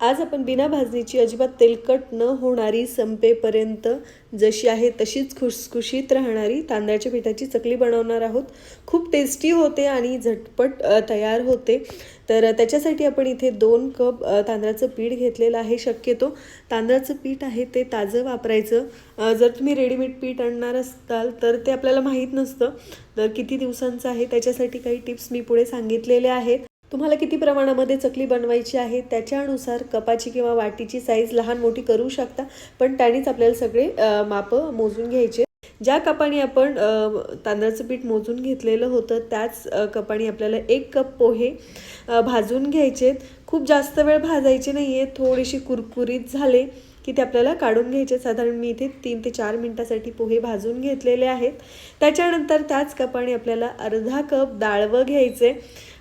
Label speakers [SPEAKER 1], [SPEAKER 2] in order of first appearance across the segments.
[SPEAKER 1] आज आपण बिना भाजणीची अजिबात तेलकट न होणारी संपेपर्यंत जशी आहे तशीच खुसखुशीत राहणारी तांदळाच्या पिठाची चकली बनवणार आहोत. खूप टेस्टी होते आणि झटपट तयार होते. तर त्याच्यासाठी आपण इथे दोन कप तांदळाचं पीठ घेतलेलं आहे. शक्यतो तांदळाचं पीठ आहे ते ताजं वापरायचं. जर तुम्ही रेडीमेड पीठ आणणार असाल तर ते आपल्याला माहीत नसतं. तर किती दिवसांचं आहे त्याच्यासाठी काही टिप्स मी पुढे सांगितलेले आहेत. तुम्हाला किती प्रमाणामध्ये चकली बनवायची आहे? त्याच्यानुसार कपाची किंवा वाटीची साईज लहान मोठी करू शकता पण त्यानेच आपल्याला सगळे मापं मोजून घ्यायचे. ज्या कपाने आपण तांदळाचं पीठ मोजून घेतलेलं होतं त्याच कपाने आपल्याला एक कप पोहे भाजून घ्यायचेत. खूप जास्त वेळ भाजायचे नाही आहे थोडेसे कुरकुरीत झाले. की ते आपल्याला काढून घ्यायचे. साधारण मी इथे तीन ते चार मिनटासाठी पोहे भाजून घेतलेले आहेत. त्याच्यानंतर त्याच कपाने आपल्याला अर्धा कप डाळवं घ्यायचे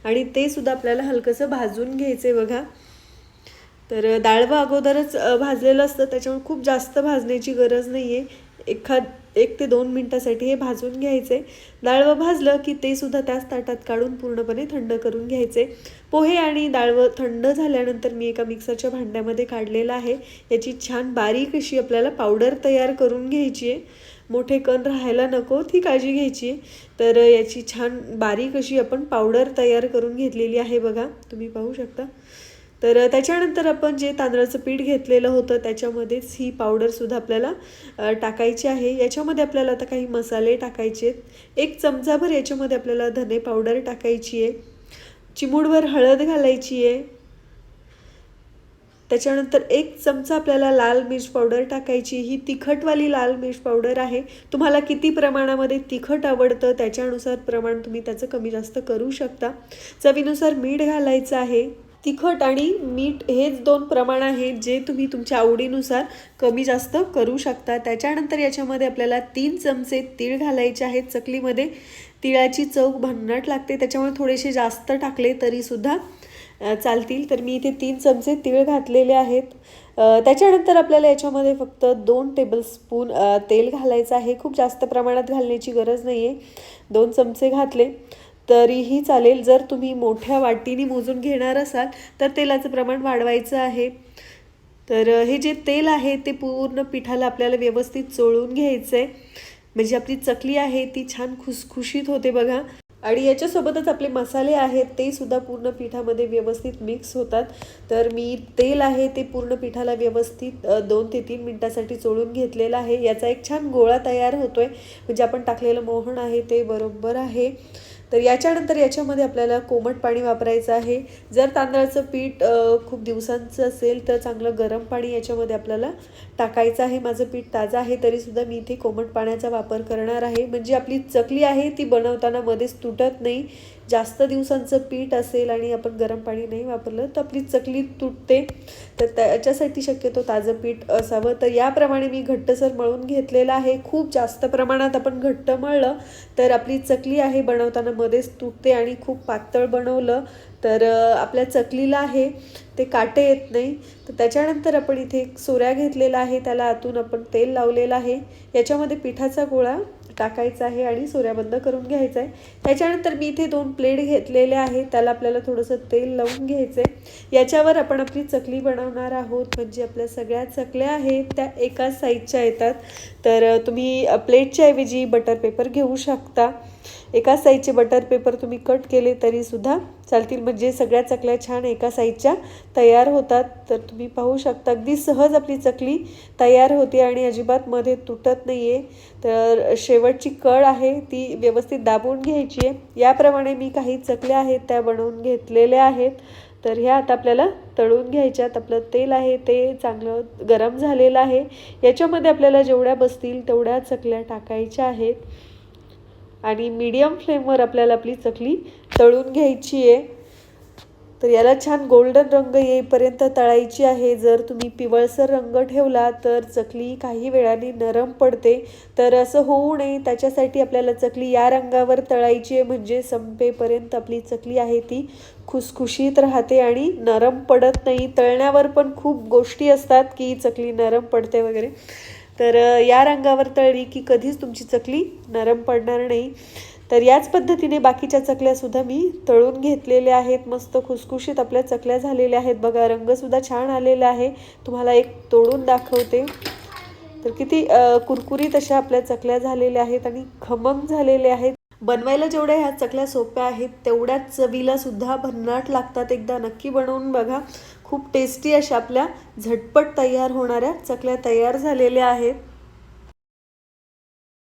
[SPEAKER 1] आणि ते सुद्धा आपल्याला हलकंसं भाजून घ्यायचे बघा. तर डाळवं अगोदरच भाजलेलं असतं. त्याच्यामुळे खूप जास्त भाजण्याची गरज नाही आहे एखाद एक ते दोन मिनटासाठी हे भाजून घ्यायचे. डाळवं भाजलं की ते सुद्धा त्याच ताटात काढून पूर्णपणे थंड करून घ्यायचे. पोहे आणि डाळवं थंड झाल्यानंतर मी एका मिक्सरच्या भांड्यामध्ये काढलेलं आहे. याची छान बारीक अशी आपल्याला पावडर तयार करून घ्यायची आहे. मोठे कण राहायला नको ती काळजी घ्यायची आहे. तर याची छान बारीक अशी आपण पावडर तयार करून घेतलेली आहे बघा. तुम्ही पाहू शकता. तर त्याच्यानंतर आपण जे तांदळाचं पीठ घेतलेलं होतं त्याच्यामध्येच ही पावडरसुद्धा आपल्याला टाकायची आहे. याच्यामध्ये आपल्याला आता काही मसाले टाकायचे आहेत. एक चमचाभर याच्यामध्ये आपल्याला धने पावडर टाकायची आहे. चिमूडभर हळद घालायची आहे. त्याच्यानंतर एक चमचा आपल्याला लाल मिर्च पावडर टाकायची. ही तिखटवाली लाल मिर्च पावडर आहे. तुम्हाला किती प्रमाणामध्ये तिखट आवडतं त्याच्यानुसार प्रमाण तुम्ही त्याचं कमी जास्त करू शकता. चवीनुसार मीठ घालायचं आहे. तिखट आणि मीठ हेच दोन प्रमाण आहेत जे तुम्ही तुमच्या आवडीनुसार कमी जास्त करू शकता. त्याच्यानंतर याच्यामध्ये आपल्याला तीन चमचे तीळ घालायचे आहेत. चकलीमध्ये तिळाची चव भन्नट लागते. त्याच्यामुळे थोडेसे जास्त टाकले तरीसुद्धा चालतील. तर मी इथे तीन चमचे तीळ घातलेले आहेत. त्याच्यानंतर आपल्याला याच्यामध्ये फक्त दोन टेबलस्पून तेल घालायचं आहे. खूप जास्त प्रमाणात घालण्याची गरज नाही आहे दोन चमचे घातले. तरीही चालेल. जर तुम्ही मोठ्या वाटीने मोजून घेणार असाल तर तेलाचं प्रमाण वाढवायचं आहे. तर हे जे तेल आहे ते पूर्ण पिठाला आपल्याला व्यवस्थित चोळून घ्यायचं आहे म्हणजे आपली चकली आहे ती छान खुसखुशीत होते बघा. आणि याच्यासोबतच आपले मसाले आहेत ते सुद्धा पूर्ण पिठामध्ये व्यवस्थित मिक्स होतात. तर मी तेल आहे ते पूर्ण पिठाला व्यवस्थित दोन ते तीन मिनटासाठी चोळून घेतलेलं आहे. याचा एक छान गोळा तयार होतो आहे म्हणजे आपण टाकलेलं मोहन आहे ते बरोबर आहे. तर याच्यानंतर याच्यामध्ये आपल्याला कोमट पाणी वापरायचं आहे. जर तांदळाचं पीठ खूप दिवसांचं असेल तर चांगलं गरम पाणी याच्यामध्ये आपल्याला टाकायचं आहे. माझं पीठ ताजं आहे तरीसुद्धा मी इथे कोमट पाण्याचा वापर करणार आहे. म्हणजे आपली चकली आहे ती बनवताना मध्येच तुटत नाही. जास्त दिवसांचं पीठ असेल आणि आपण गरम पाणी नाही वापरलं तर आपली चकली तुटते. तर त्याच्यासाठी शक्यतो ताजं पीठ असावं. तर याप्रमाणे मी घट्टसर मळून घेतलेलं आहे. खूप जास्त प्रमाणात आपण घट्ट मळलं तर आपली चकली आहे बनवताना मध्येच तुटते आणि खूप पातळ बनवलं तर आपल्या चकलीला आहे. ते काटे येत नाही. तर त्याच्यानंतर आपण इथे एक सोऱ्या घेतलेला आहे. त्याला आतून आपण तेल लावलेलं आहे. याच्यामध्ये पिठाचा गोळा टाकायचं आहे आणि सोऱ्या बंद करून घ्यायचं आहे. त्याच्यानंतर मी इथे दोन प्लेट घेतलेले आहे त्याला आपल्याला थोडंसं तेल लावून घ्यायचं आहे. याच्यावर आपण आपली चकली बनवणार आहोत. म्हणजे आपल्या सगळ्या चकल्या आहेत त्या एकाच साईजच्या येतात. तर तुम्ही प्लेटच्या ऐवजी बटर पेपर घेऊ शकता. एका साईजचे बटर पेपर तुम्ही कट केले तरीसुद्धा चालतील. म्हणजे सगळ्या चकल्या छान एका साईजच्या तयार होतात. तर तुम्ही पाहू शकता अगदी सहज आपली चकली तयार होते आणि अजिबात मध्ये तुटत नाही आहे तर शेवटची कळ आहे ती व्यवस्थित दाबून घ्यायची आहे. याप्रमाणे मी काही चकल्या आहेत त्या बनवून घेतलेल्या आहेत. तर ह्या आता आपल्याला तळून घ्यायच्यात. आपलं तेल आहे ते चांगलं गरम झालेलं आहे. याच्यामध्ये आपल्याला जेवढ्या बसतील तेवढ्या चकल्या टाकायच्या आहेत. आणि मीडियम फ्लेमवर आपल्याला आपली चकली तळून घ्यायची आहे. तर याला छान गोल्डन रंग येईपर्यंत तळायची आहे. जर तुम्ही पिवळसर रंग ठेवला तर चकली काही वेळाने नरम पडते. तर असं होऊ नये. त्याच्यासाठी आपल्याला चकली या रंगावर तळायची आहे. म्हणजे संपेपर्यंत आपली चकली आहे ती खुसखुशीत राहते आणि नरम पडत नाही. तळण्यावर पण खूप गोष्टी असतात की चकली नरम पडते वगैरे. तर या रंगावर तळली की कधीच तुमची चकली नरम पडणार नाही. तर याच पद्धतीने बाकीच्या चकल्यासुद्धा मी तळून घेतलेल्या आहेत. मस्त खुसखुशीत आपल्या चकल्या झालेल्या आहेत. बघा रंगसुद्धा छान आलेला आहे. तुम्हाला एक तोडून दाखवते. तर किती कुरकुरीत अशा आपल्या चकल्या झालेल्या आहेत आणि खमंग झालेल्या आहेत. बनवायला जेवढ्या ह्या चकल्या सोप्या आहेत तेवढ्याच चवीला सुद्धा भन्नाट लागतात एकदा. नक्की बनवून बघा. खूप टेस्टी अशा आपल्या झटपट तयार होणाऱ्या चकल्या तयार झालेल्या आहेत.